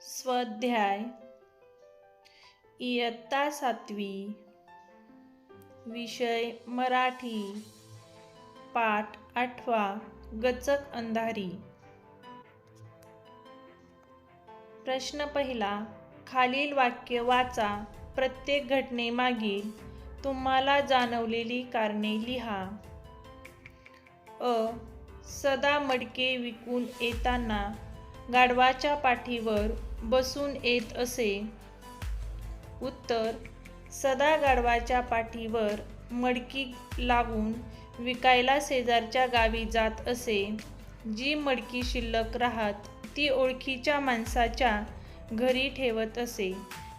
स्वाध्याय. इयत्ता सातवी. विषय मराठी. पाठ आठवा. गचक अंधारी. प्रश्न पहिला. खालील वाक्य वाचा. प्रत्येक घटनेमागील तुम्हाला जाणवलेली कारणे लिहा. अ. सदा मडके विकून येताना गाढवाच्या पाठीवर बसून येत असे. उत्तर सदा गाढवाच्या पाठीवर मडकी लागून विकायला शेजारच्या गावी जात असे. जी मडकी शिल्लक राहत ती ओळखीच्या माणसाच्या घरी ठेवत असे.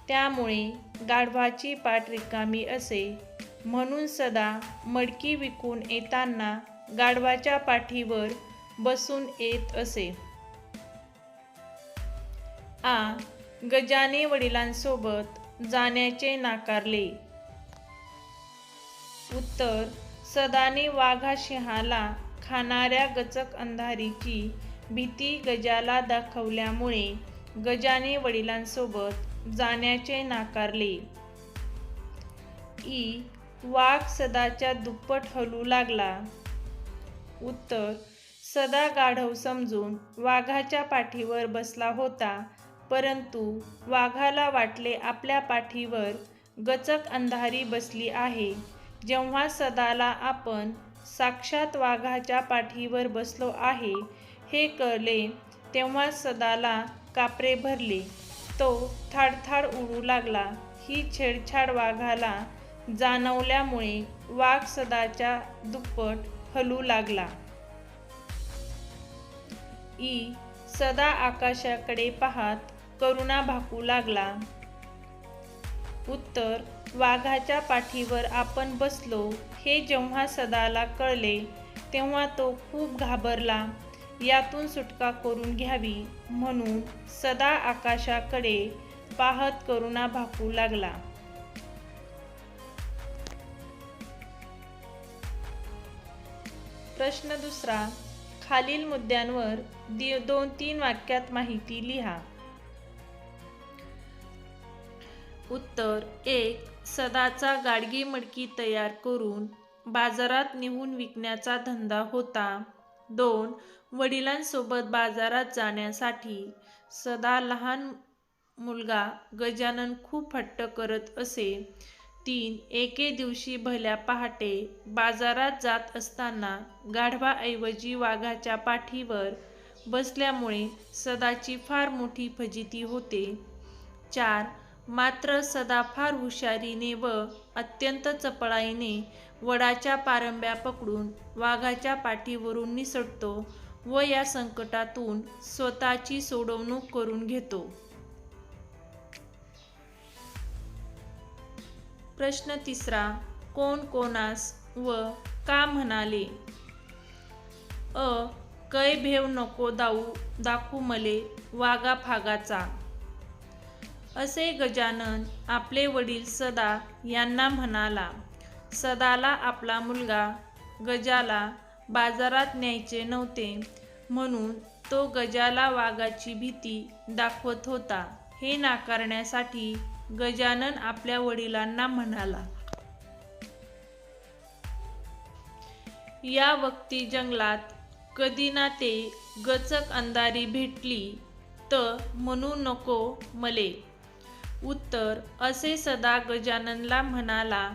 त्यामुळे गाढवाची पाठ रिकामी असे. म्हणून सदा मडकी विकून येताना गाढवाच्या पाठीवर बसून येत असे. आ गजाने वडिलांसोबत जाण्याचे नाकारले. उत्तर सदाने वाघा सिंहाला खाणाऱ्या गचक अंधारीची भीती गजाला दाखवल्यामुळे गजाने वडिलांसोबत जाण्याचे नाकारले. ई वाघ सदाच्या दुप्पट हलू लागला. उत्तर सदा गाढव समजून वाघाच्या पाठीवर बसला होता. परंतु वाघाला वाटले आपल्या पाठीवर गचक अंधारी बसली आहे. जेव्हा सदाला आपण साक्षात वाघाच्या पाठीवर बसलो आहे हे कळले तेव्हा सदाला कापरे भरले. तो थाडथाड उडू लागला. ही छेडछाड वाघाला जाणवल्यामुळे वाघ सदाच्या दुप्पट हलू लागला. ई सदा आकाशाकडे पाहत करुणा भाकू लागला. उत्तर वाघाच्या पाठीवर आपण बसलो. हे जेव्हा सदाला कळले तेव्हा तो खूप घाबरला. यातून सुटका करून घ्यावी म्हणून सदा आकाशाकडे पाहत करुणा भाकू लागला. प्रश्न दुसरा खालील मुद्द्यांवर दोन तीन वाक्यात माहिती लिहा. उत्तर एक सदाचा गाडगी मडकी तयार करून बाजारात नेऊन विकण्याचा धंदा होता. दोन वडिलांसोबत बाजारात जाण्यासाठी सदा लहान मुलगा गजानन खूप हट्ट करत असे. तीन एके दिवशी भल्या पहाटे बाजारात जात असताना गाढवाऐवजी वाघाच्या पाठीवर बसल्यामुळे सदाची फार मोठी फजिती होते. चार मात्र सदाफार हुशारीने व अत्यंत चपळाईने वडाच्या पारंब्या पकडून वाघाच्या पाठीवरून निसटतो व या संकटातून स्वतःची सोडवणूक करून घेतो. प्रश्न तिसरा कोण कोणास व का म्हणाले? अ कै भेव नको दाऊ दाखू मले वागा फागाचा असे गजानन आपले वडील सदा यांना म्हणाला सदाला आपला मुलगा गजाला बाजारात न्यायचे नव्हते. म्हणून तो गजाला वाघाची भीती दाखवत होता. हे नाकारण्यासाठी गजानन आपल्या वडिलांना म्हणाला या वक्ती जंगलात कधी ना ते गचक अंधारी भेटली तर म्हणू नको मले. उत्तर असे सदा गजाननला म्हणाला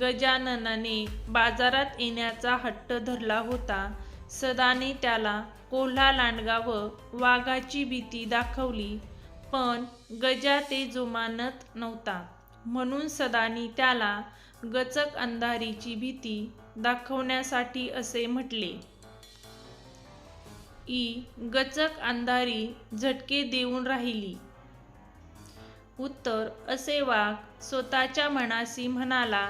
गजाननाने बाजारात येण्याचा हट्ट धरला होता. सदाने त्याला कोल्हा लांडगा व वाघाची भीती दाखवली. पण गजा ते जुमानत नव्हता. म्हणून सदानी त्याला गचक अंधारीची भीती दाखवण्यासाठी असे म्हटले. ई गचक अंधारी झटके देऊन राहिली. उत्तर असे वाघ स्वतःच्या मनाशी म्हणाला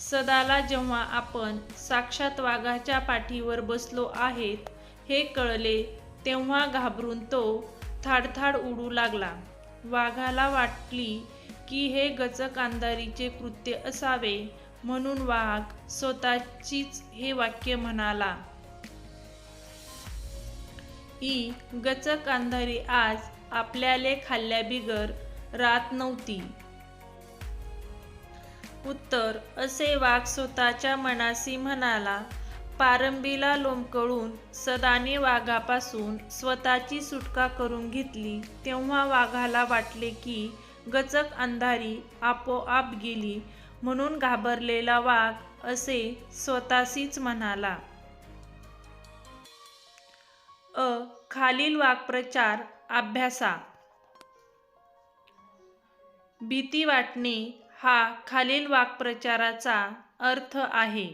सदाला जेव्हा आपण साक्षात वाघाच्या पाठीवर बसलो आहेत हे कळले तेव्हा घाबरून तो थाडथाड उडू लागला. वाघाला वाटली की हे गचक अंधारीचे कृत्य असावे म्हणून वाघ स्वतःचीच हे वाक्य म्हणाला. ई गचक अंधारी आज आपल्याले खाल्ल्या रात नव्हती. उत्तर असे वाघ स्वतःच्या मनाशी म्हणाला पारंबीला लोंबकळून सदाने वाघापासून स्वतःची सुटका करून घेतली तेव्हा वाघाला वाटले की गचक अंधारी आपोआप गेली म्हणून घाबरलेला वाघ असे स्वतःशीच म्हणाला. अ खालील वाक्प्रचार अभ्यासा. भीती वाटणे हा खालील वाक्प्रचाराचा अर्थ आहे.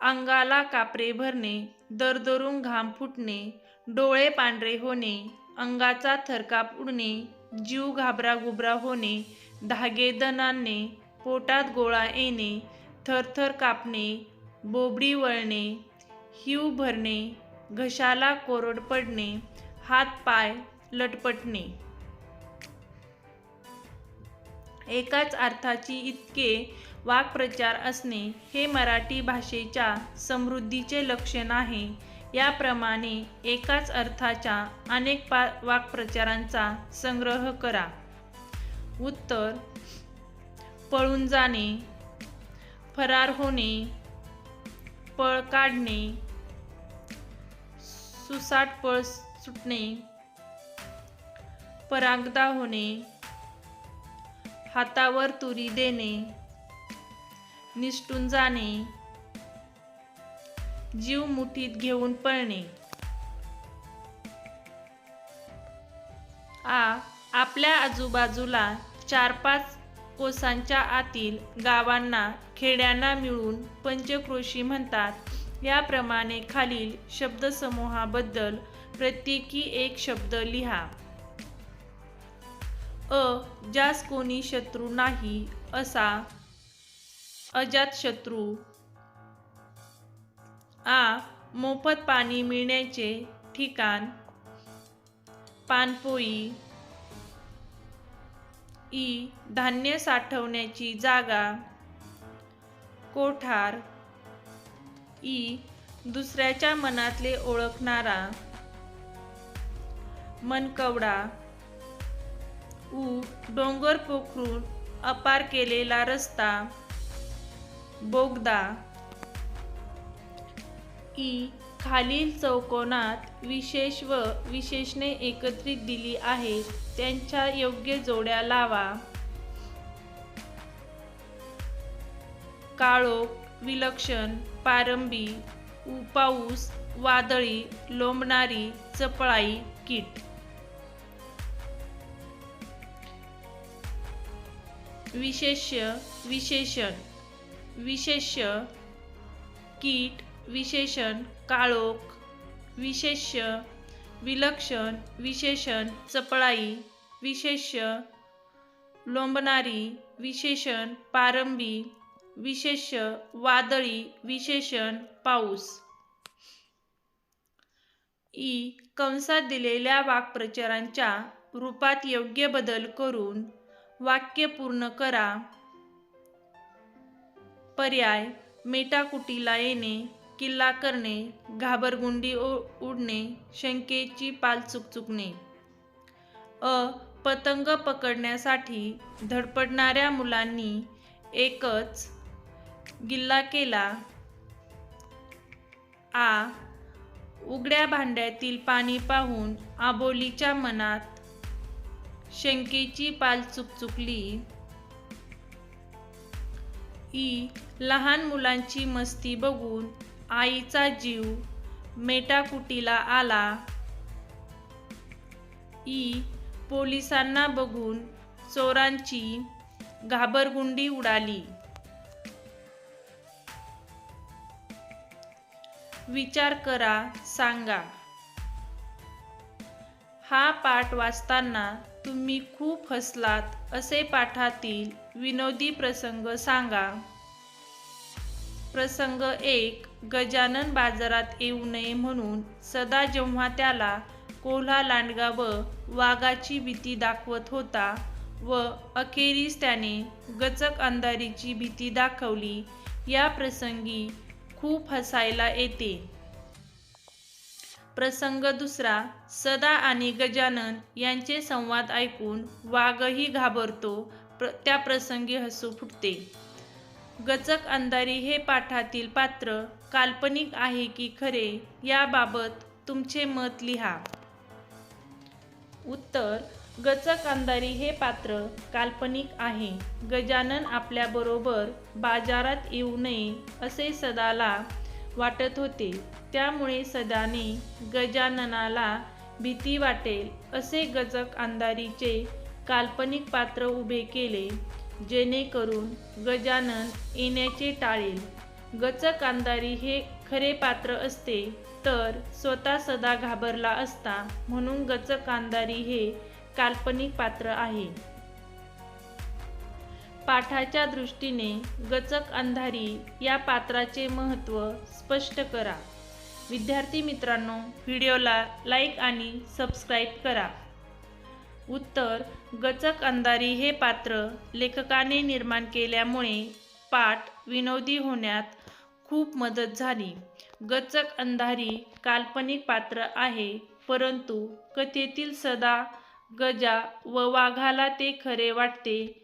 अंगाला कापरे भरणे दरदरून घाम फुटणे डोळे पांढरे होणे अंगाचा थरकाप उडणे जीव घाबरागुबरा होणे धागे दणाणणे पोटात गोळा येणे थरथर कापणे बोबडी वळणे हिव भरणे घशाला कोरड पडणे हात पाय लटपटणे. एकाच अर्थाची इतके वाक्प्रचार असणे हे मराठी भाषेच्या समृद्धीचे लक्षण आहे. याप्रमाणे एकाच अर्थाच्या अनेक पा वाक्प्रचारांचा संग्रह करा. उत्तर पळून जाणे फरार होणे पळ काढणे सुसाट पळ सुटणे परागदा होणे हातावर तुरी देणे निष्ठून जाणे जीव मुठीत घेऊन पळणे. आ आपल्या आजूबाजूला चार पाच कोसांच्या आतील गावांना खेड्यांना मिळून पंचक्रोशी म्हणतात. याप्रमाणे खालील शब्दसमूहाबद्दल प्रत्येकी एक शब्द लिहा. अ ज्यास कोणी शत्रू नाही असा अजातशत्रू आ मोफत पाणी मिळण्याचे ठिकाण. पानपोई. ई धान्य साठवण्याची जागा. कोठार. ई दुसऱ्याच्या मनातले ओळखणारा. मनकवडा. ऊट डोंगर पोखरून अपार केलेला रस्ता बोगदा. ई खालील चौकोनात विशेष व विशेषणे एकत्रित दिली आहेत त्यांच्या योग्य जोड्या लावा. काळोख विलक्षण पारंबी उपाऊस पाऊस वादळी लोंबणारी चपळाई कीट. विशेष विशेषण विशेष्य कीट विशेषण काळोख विशेष्य विलक्षण विशेषण चपळाई विशेष्य लोंबणारी विशेषण पारंबी विशेष्य वादळी विशेषण पाऊस. ई. कंसात दिलेल्या वाक्प्रचारांच्या रूपात योग्य बदल करून वाक्य पूर्ण करा. पर्याय मेटाकुटीला येणे किल्ला करणे घाबरगुंडी उडणे शंकेची पाल चुकचुकणे. अ पतंग पकडण्यासाठी धडपडणाऱ्या मुलांनी एकच गिल्ला केला. आ उघड्या भांड्यातील पाणी पाहून आबोलीच्या मनात शंकेची पाल चुकचुकली. ई लहान मुलांची मस्ती बघून आईचा जीव मेटाकुटीला आला. ई पोलिसांना बघून चोरांची घाबरगुंडी उडाली. विचार करा सांगा. हा पाठ वाचताना तुम्ही खूप हसलात असे पाठातील विनोदी प्रसंग सांगा. प्रसंग एक गजानन बाजारात येऊ नये म्हणून सदा जेव्हा त्याला कोल्हा लांडगा व वाघाची भीती दाखवत होता व अखेरीस त्याने गचक अंधारीची भीती दाखवली या प्रसंगी खूप हसायला येते. प्रसंग दुसरा सदा आणि गजानन यांचे संवाद ऐकून वाघही घाबरतो प्र त्या प्रसंगी हसू फुटते. गचक अंधारी हे पाठातील पात्र काल्पनिक आहे की खरे याबाबत तुमचे मत लिहा. उत्तर गचक अंधारी हे पात्र काल्पनिक आहे. गजानन आपल्याबरोबर बाजारात येऊ नये असे सदाला वाटत होते. त्यामुळे सदाने गजाननाला भीती वाटेल असे गजक अंधारीचे काल्पनिक पात्र उभे केले जेणेकरून गजानन येण्याचे टाळेल. गचक अंधारी हे खरे पात्र असते तर स्वतः सदा घाबरला असता म्हणून गचक अंधारी हे काल्पनिक पात्र आहे. पाठाच्या दृष्टीने गचक अंधारी या पात्राचे महत्त्व स्पष्ट करा. विद्यार्थी मित्रांनो व्हिडिओला लाईक आणि सबस्क्राईब करा. उत्तर गचक अंधारी हे पात्र लेखकाने निर्माण केल्यामुळे पाठ विनोदी होण्यात खूप मदत झाली. गचक अंधारी काल्पनिक पात्र आहे परंतु कथेतील सदा गजा व वाघाला ते खरे वाटते.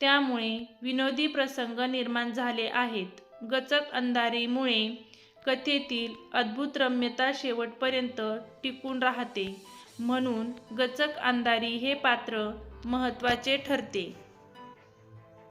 त्यामुळे विनोदी प्रसंग निर्माण झाले आहेत. गचक अंधारीमुळे कथेतील अद्भुत रम्यता शेवटपर्यंत टिकून राहते. म्हणून गचक अंधारी हे पात्र महत्त्वाचे ठरते.